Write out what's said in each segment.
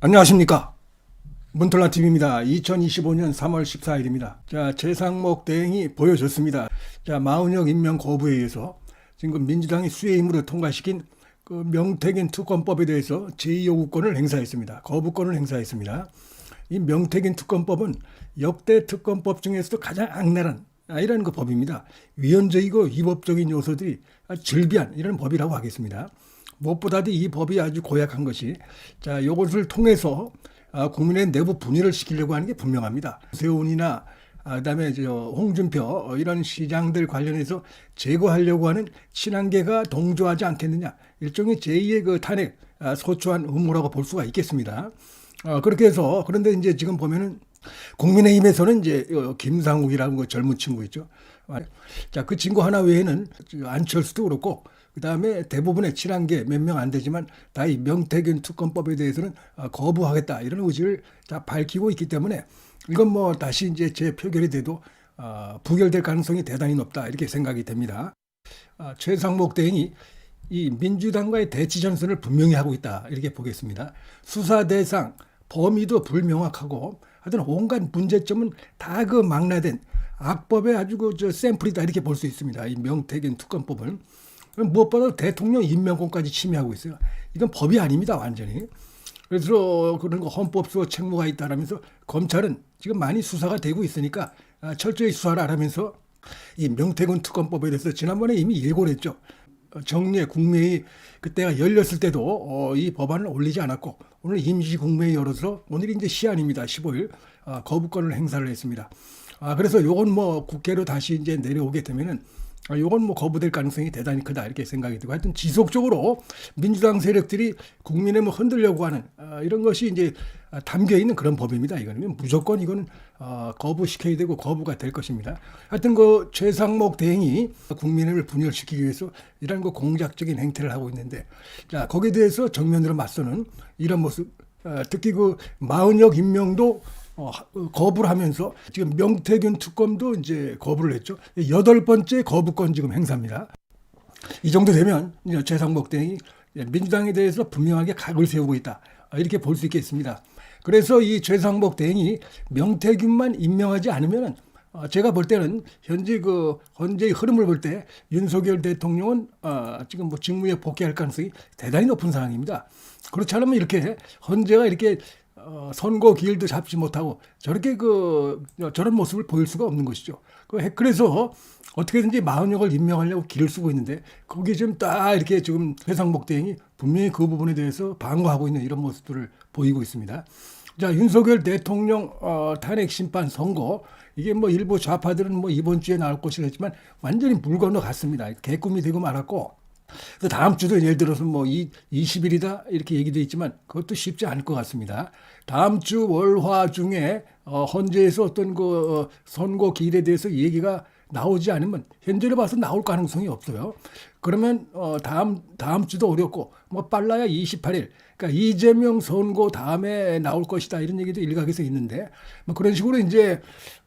안녕하십니까. 문틀라 TV입니다. 2025년 3월 14일입니다. 자, 최상목 대행이 보여줬습니다. 자, 마은혁 임명 거부에 의해서 지금 그 민주당이 수의 힘으로 통과시킨 그 명태균 특검법에 대해서 제2요구권을 행사했습니다. 거부권을 행사했습니다. 이 명태균 특검법은 역대 특검법 중에서도 가장 악랄한 아, 이런 그 법입니다. 위헌적이고 위법적인 요소들이 즐비한 이런 법이라고 하겠습니다. 무엇보다도 이 법이 아주 고약한 것이 자 이것을 통해서 아, 국민의 내부 분열을 시키려고 하는 게 분명합니다. 세훈이나 아, 그다음에 저 홍준표 어, 이런 시장들 관련해서 제거하려고 하는 친한계가 동조하지 않겠느냐 일종의 제2의 그 탄핵 아, 소추한 음모라고 볼 수가 있겠습니다. 어, 그렇게 해서 그런데 이제 지금 보면은 국민의힘에서는 이제 어, 김상욱이라는 그 젊은 친구 있죠. 아, 자, 그 친구 하나 외에는 저 안철수도 그렇고 그 다음에 대부분의 친한계 몇명 안 되지만 다 이 명태균 특검법에 대해서는 어, 거부하겠다 이런 의지를 다 밝히고 있기 때문에 이건 뭐 다시 이제 제 표결이 돼도 어, 부결될 가능성이 대단히 높다 이렇게 생각이 됩니다. 아, 최상목 대행이 이 민주당과의 대치 전선을 분명히 하고 있다 이렇게 보겠습니다. 수사 대상 범위도 불명확하고 하여튼 온갖 문제점은 다 그 망라된 악법의 아주 그저 샘플이다 이렇게 볼 수 있습니다. 이 명태균 특검법은 무엇보다 대통령 임명권까지 침해하고 있어요. 이건 법이 아닙니다 완전히. 그래서 그런 거 헌법소 책무가 있다라면서 검찰은 지금 많이 수사가 되고 있으니까 아, 철저히 수사를 하라면서 이 명태균 특검법에 대해서 지난번에 이미 예고를 했죠. 어, 정례 국회의 그때가 열렸을 때도 어, 이 법안을 올리지 않았고 오늘 임시 국회에 열어서 오늘이 이제 시한입니다. 15일 아, 거부권을 행사를 했습니다. 아, 그래서 요건 뭐 국회로 다시 이제 내려오게 되면은 아, 요건 뭐 거부될 가능성이 대단히 크다 이렇게 생각이 들고 하여튼 지속적으로 민주당 세력들이 국민의 뭐 흔들려고 하는 아, 이런 것이 이제 아, 담겨 있는 그런 법입니다. 이거는 무조건 이거는 어, 거부시켜야 되고 거부가 될 것입니다. 하여튼 그 최상목 대행이 국민을 분열시키기 위해서 이런 그 공작적인 행태를 하고 있는데 자 거기에 대해서 정면으로 맞서는 이런 모습 어, 특히 그 마은혁 임명도 어, 하- 어, 거부를 하면서 지금 명태균 특검도 이제 거부를 했죠. 여덟 번째 거부권 지금 행사입니다. 이 정도 되면 최상목 대행이 민주당에 대해서 분명하게 각을 세우고 있다. 아, 이렇게 볼 수 있겠습니다. 그래서 이 최상목 대행이 명태균만 임명하지 않으면 어, 제가 볼 때는 현재 그 현재의 흐름을 볼 때 윤석열 대통령은 어, 지금 뭐 직무에 복귀할 가능성이 대단히 높은 상황입니다. 그렇지 않으면 이렇게 헌재가 이렇게 어, 선거 기일도 잡지 못하고 저렇게 그 저런 모습을 보일 수가 없는 것이죠. 그 해- 그래서 어떻게든지 마흔역을 임명하려고 길을 쓰고 있는데 거기에 지금 딱 이렇게 지금 회상목 대행이 분명히 그 부분에 대해서 방어하고 있는 이런 모습들을 보이고 있습니다. 자 윤석열 대통령 어, 탄핵 심판 선고 이게 뭐 일부 좌파들은 뭐 이번 주에 나올 것이라 했지만 완전히 물 건너 갔습니다. 개꿈이 되고 말았고 그래서 다음 주도 예를 들어서 뭐 이, 20일이다 이렇게 얘기돼 있지만 그것도 쉽지 않을 것 같습니다. 다음 주 월화 중에 어, 헌재에서 어떤 그 어, 선거 기일에 대해서 얘기가 나오지 않으면 현재로 봐서 나올 가능성이 없어요. 그러면 어, 다음 다음 주도 어렵고 뭐 빨라야 28일. 그러니까 이재명 선거 다음에 나올 것이다 이런 얘기도 일각에서 있는데 뭐 그런 식으로 이제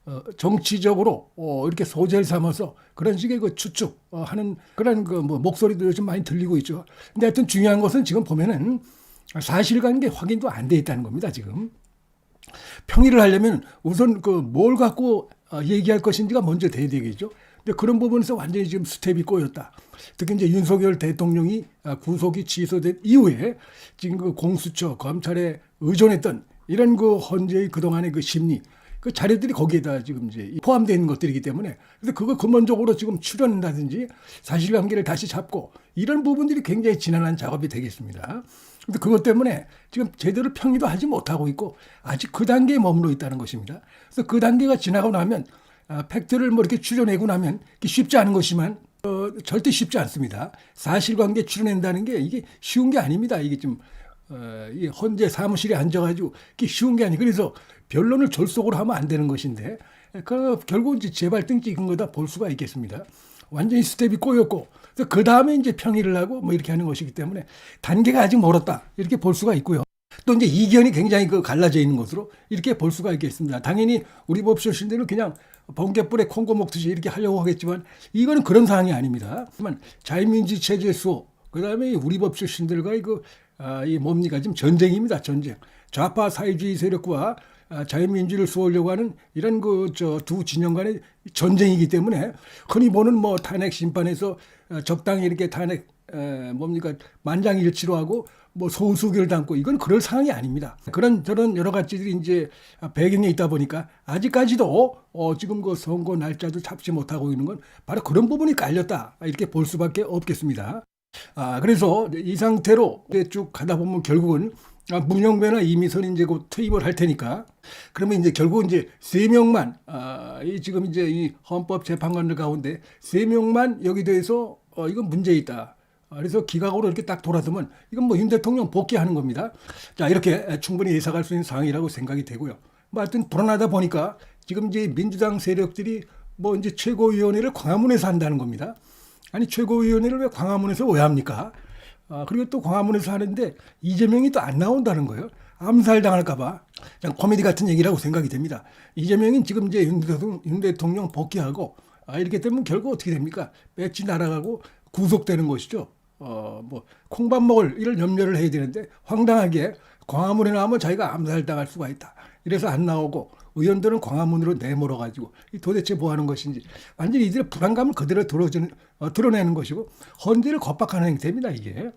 어, 정치적으로 어, 이렇게 소재를 삼아서 그런 식의 그 추측 어, 하는 그런 그 뭐 목소리도 요즘 많이 들리고 있죠. 근데 하여튼 중요한 것은 지금 보면은 사실관계 확인도 안 돼 있다는 겁니다. 지금 평의를 하려면 우선 그 뭘 갖고 어, 얘기할 것인지가 먼저 돼야 되겠죠. 근데 그런 부분에서 완전히 지금 스텝이 꼬였다. 특히 이제 윤석열 대통령이 아, 구속이 취소된 이후에 지금 그 공수처 검찰에 의존했던 이런 그 헌재의 그동안의 그 심리 그 자료들이 거기에다 지금 이제 포함되어 있는 것들이기 때문에 그래서 그거 근본적으로 지금 출연한다든지 사실관계를 다시 잡고 이런 부분들이 굉장히 지난한 작업이 되겠습니다. 근데 그것 때문에 지금 제대로 평의도 하지 못하고 있고 아직 그 단계에 머물러 있다는 것입니다. 그래서 그 단계가 지나고 나면 아, 팩트를 뭐 이렇게 추려내고 나면 쉽지 않은 것이지만 어, 절대 쉽지 않습니다. 사실관계 추려낸다는 게 이게 쉬운 게 아닙니다. 이게 좀 어, 이 헌재 사무실에 앉아가지고 이게 쉬운 게 아니. 그래서 변론을 졸속으로 하면 안 되는 것인데 그 결국 이제 제발 등 찍은 거다 볼 수가 있겠습니다. 완전히 스텝이 꼬였고 그 다음에 이제 평의를 하고 뭐 이렇게 하는 것이기 때문에 단계가 아직 멀었다 이렇게 볼 수가 있고요. 또 이제 이견이 굉장히 그 갈라져 있는 것으로 이렇게 볼 수가 있겠습니다. 당연히 우리 법 출신들은 그냥 번개불에 콩고 먹듯이 이렇게 하려고 하겠지만 이거는 그런 상황이 아닙니다. 하지만 자유민주 체제 수호 그다음에 우리 법 출신들과의 그 아, 이 뭡니까 지금 전쟁입니다 전쟁 좌파 사회주의 세력과 아, 자유민주를 쏘려고 하는 이런 그 저 두 진영 간의 전쟁이기 때문에 흔히 보는 뭐 탄핵 심판에서 어, 적당히 이렇게 탄핵 에, 뭡니까 만장일치로 하고 뭐 소수결 담고 이건 그럴 상황이 아닙니다. 그런 저런 여러 가지들이 이제 배경에 있다 보니까 아직까지도 어 지금 그 선거 날짜도 잡지 못하고 있는 건 바로 그런 부분이 깔렸다 이렇게 볼 수밖에 없겠습니다. 아 그래서 이 상태로 쭉 가다 보면 결국은 아, 문영배나 이미선 이제 곧 투입을 할 테니까 그러면 이제 결국 이제 세 명만 아, 이 지금 이제 이 헌법 재판관들 가운데 세 명만 여기 대해서 어, 이건 문제 있다. 아, 그래서 기각으로 이렇게 딱 돌아서면 이건 뭐 윤 대통령 복귀하는 겁니다. 자 이렇게 충분히 예상할 수 있는 상황이라고 생각이 되고요. 뭐 하여튼 불안하다 보니까 지금 이제 민주당 세력들이 뭐 이제 최고위원회를 광화문에서 한다는 겁니다. 아니 최고위원회를 왜 광화문에서 왜 합니까? 아, 그리고 또 광화문에서 하는데 이재명이 또 안 나온다는 거예요. 암살 당할까봐 그냥 코미디 같은 얘기라고 생각이 됩니다. 이재명이 지금 이제 윤 대통령, 윤 대통령 복귀하고 아, 이렇게 되면 결국 어떻게 됩니까? 배지 날아가고 구속되는 것이죠. 어, 뭐 콩밥 먹을 이런 염려를 해야 되는데 황당하게 광화문에 나오면 자기가 암살당할 수가 있다. 이래서 안 나오고 의원들은 광화문으로 내몰아 가지고 도대체 뭐 하는 것인지 완전히 이들의 불안감을 그대로 드러내는, 어, 드러내는 것이고 헌재를 겁박하는 행태입니다 이게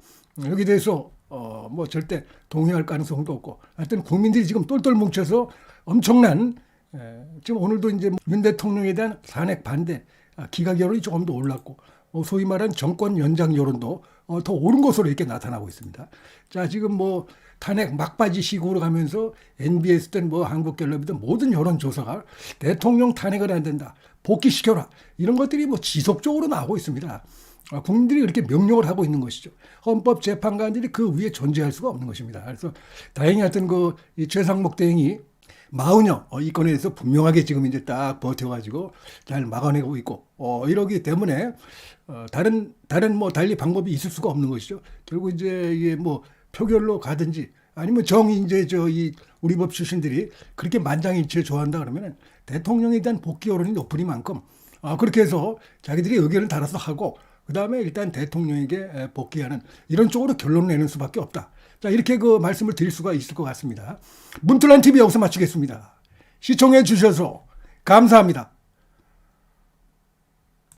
여기 대해서 어, 뭐 절대 동의할 가능성도 없고 하여튼 국민들이 지금 똘똘 뭉쳐서 엄청난 에, 지금 오늘도 이제 윤 대통령에 대한 산핵 반대 아, 기각 여론이 조금 더 올랐고 어, 소위 말하는 정권 연장 여론도 어, 더 오른 것으로 이렇게 나타나고 있습니다. 자 지금 뭐 탄핵 막바지 시국으로 가면서 NBS든 뭐 한국갤럽이든 모든 여론 조사가 대통령 탄핵을 안 된다 복귀시켜라 이런 것들이 뭐 지속적으로 나오고 있습니다. 아, 국민들이 그렇게 명령을 하고 있는 것이죠. 헌법재판관들이 그 위에 존재할 수가 없는 것입니다. 그래서 다행히 하여튼 그이 최상목 대행이 마흔여 어, 이 건에 대해서 분명하게 지금 이제 딱 버텨가지고 잘 막아내고 있고 어, 이러기 때문에 어, 다른 다른 뭐 달리 방법이 있을 수가 없는 것이죠. 결국 이제 이게 뭐 표결로 가든지 아니면 정이 이제 저 이 우리 법 출신들이 그렇게 만장일치를 좋아한다 그러면은 대통령에 대한 복귀 여론이 높으니만큼 아, 그렇게 해서 자기들이 의견을 달아서 하고 그 다음에 일단 대통령에게 에, 복귀하는 이런 쪽으로 결론을 내는 수밖에 없다. 자 이렇게 그 말씀을 드릴 수가 있을 것 같습니다. 문틀란 TV 여기서 마치겠습니다. 시청해 주셔서 감사합니다.